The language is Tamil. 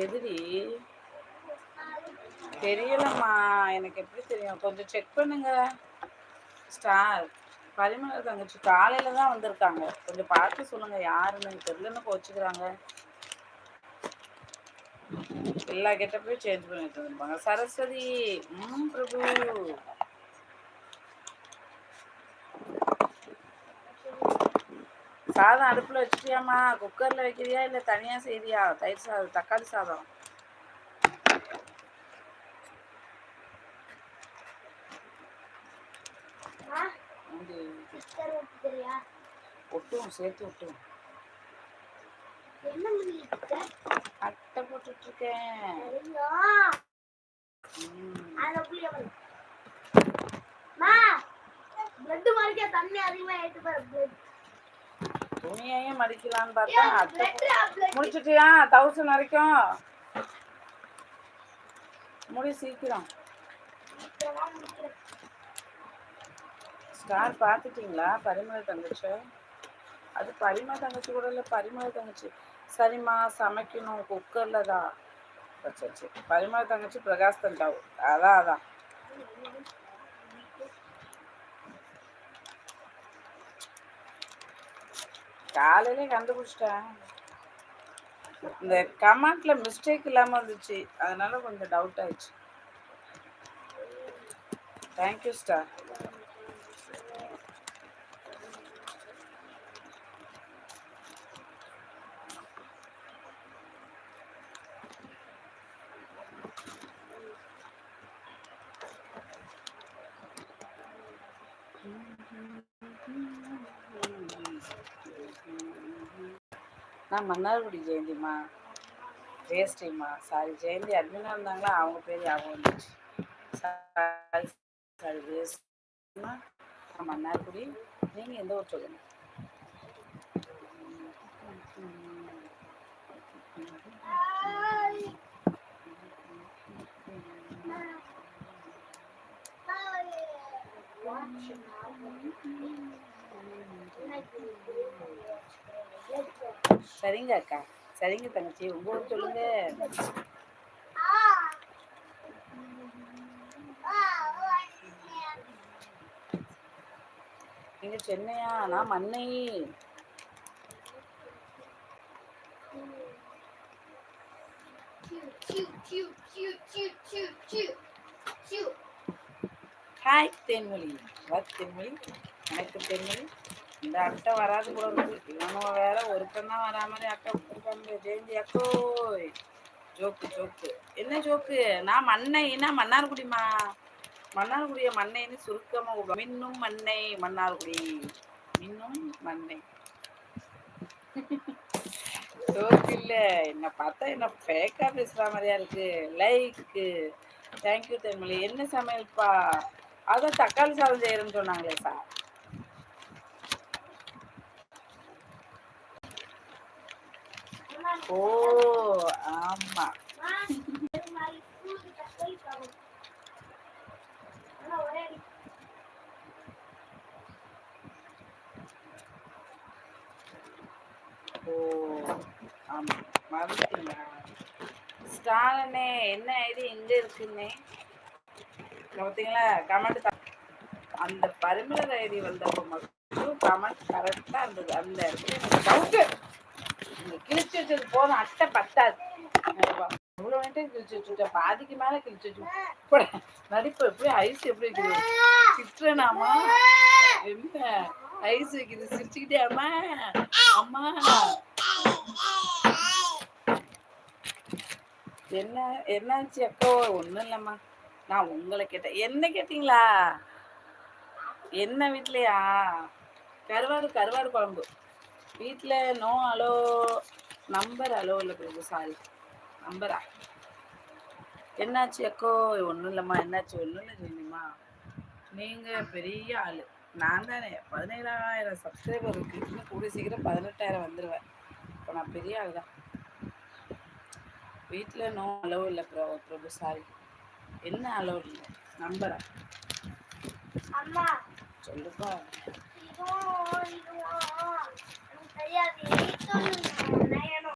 எதிரி தெரியலம்மா. எனக்கு எப்படி தெரியும்? கொஞ்சம் செக் பண்ணுங்க. ஸ்டார் பரிமள தங்கச்சி காலையில தான் வந்திருக்காங்க. கொஞ்சம் பார்த்து சொல்லுங்க யாருன்னு தெரியலன்னு கோச்சுக்கிறாங்க எல்லா கெட்டப்பையும் சேஞ்ச் பண்ணிட்டு இருப்பாங்க சரஸ்வதி ம் பிரபு. சாதம் அடுப்புல வச்சிட்டியாம்மா? குக்கர்ல வைக்கிறியா இல்ல தனியா செய்றியா? தயிர் சாதம் தக்காளி சாதம். ஒட்டும் சேர்த்து ஒட்டும்? அட்டை போட்டுட்டு இருக்கேன் தண்ணி அதிகமா ஏத்து பாரு. துணியையும் மடிக்கலான்னு பார்த்தா blood? முடிச்சிட்டியா? தௌசண்ட் வரைக்கும். முடி சீக்கிரம். ஸ்டார் பார்த்துட்டீங்களா? பரிமள தங்கச்சி. அது பரிமள தங்கச்சி கூட இல்லை பரிமள தங்கச்சி. சரிம்மா சமைக்கணும் குக்கரில் தான். சரி சரி பரிமள தங்கச்சி பிரகாஷ் தண்டாவு அதான் அதான். காலையிலே கண்டுபிடிச்சிட்டேன். இந்த கமெண்ட்ல மிஸ்டேக் இல்லாமல் இருந்துச்சு. அதனால கொஞ்சம் டவுட் ஆயிடுச்சு. தேங்க்யூ ஸ்டார் நான் மன்னார்குடி ஜெயந்திம்மா. ஜெயஸ்ரீம்மா சாரி ஜெயந்தி அட்மினாக இருந்தாங்களா அவங்க பேர் ஞாபகம் வந்துச்சு சாரி சாரி ஜெயஸ்ரீம்மா நான் மன்னார்குடி. நீங்கள் எந்த ஊர் சொல்லுங்கள் சரிங்க அக்கா. சரிங்க தங்கச்சி. உங்களுக்கு சொல்லுங்க. நீங்க சென்னையா நான் மன்னை ஹாய் தென்மொழி. வா தென்மொழி. எனக்கு தென்மொழி. இந்த அட்டை வராது போல இருக்கு. இவனும் வேற ஒருத்தன் தான் வரா மாதிரி அக்கா கொடுத்துருக்காங்க ஜெயந்தி அக்கோய் ஜோக்கு ஜோக்கு. என்ன ஜோக்கு? நான் மண்ணைன்னா மன்னார்குடிமா மன்னார்குடிய மண்ணைன்னு சுருக்கமா கூப்பிடுவோம். மின்னும் மண்ணை மன்னார்குடி. மின்னும் மண்ணை. ஜோக்கு இல்ல. என்ன பார்த்தா என்ன ஃபேக்கா பேசுற மாதிரியா இருக்கு. லைக்கு தேங்க்யூ தென்மொழி என்ன சமையல்ப்பா அதான் தக்காளி சாதம் செய்யறேன்னு சொன்னாங்களே சார். ஓ ஆமா. ஓ ஆமா. மறந்துட்டீங்களா ஸ்டாலனே என்ன ஐடி எங்க இருக்குன்னே? பார்த்தீங்களா கமெண்ட் அந்த பரிமளர் ஐடி வந்தப்போ மட்டும் கமெண்ட் கரெக்டா இருந்தது. அந்த இடத்துல எனக்கு டவுட்டு கிழிச்சு வச்சது போதும் அட்டை பத்தாது. இவ்வளோ வந்துட்டு கிழிச்சு வச்சுட்டேன் பாதிக்கு மேல கிழிச்சு வச்சு நடிப்பு எப்படி? ஐஸ் எப்படி இருக்குது? சிட்டுறனாமா என்ன? ஐஸ் வைக்கிறது சிரிச்சுக்கிட்டே அம்மா. அம்மா. என்ன என்னாச்சு அக்கோ ஒன்றும் இல்லைம்மா. நான் உங்களை கேட்டேன். என்ன கேட்டிங்களா? என்ன வீட்லையா? கருவாடு கருவாடு குழம்பு. வீட்டில் நோ அலோ நம்பர் அலோ இல்லை பிரபு சாரி நம்பரா என்னாச்சு அக்கோ? ஒன்றும் இல்லைம்மா. என்னாச்சு? ஒன்றும் இல்லை ஜெயந்திம்மா நீங்கள் பெரிய ஆள். நான் தானே. பதினேழாயிரம் சப்ஸ்கிரைபர் இருக்கு. இன்னும் கூடிய சீக்கிரம் பதினெட்டாயிரம் வந்துடுவேன் இப்போ நான் பெரிய ஆள் தான் வீட்டில் நோ அலோ இல்லை ப்ரோ பிரபு சாரி என்ன அலோ இல்லை? நம்பரா அம்மா. சொல்லுப்பா. 我要你一个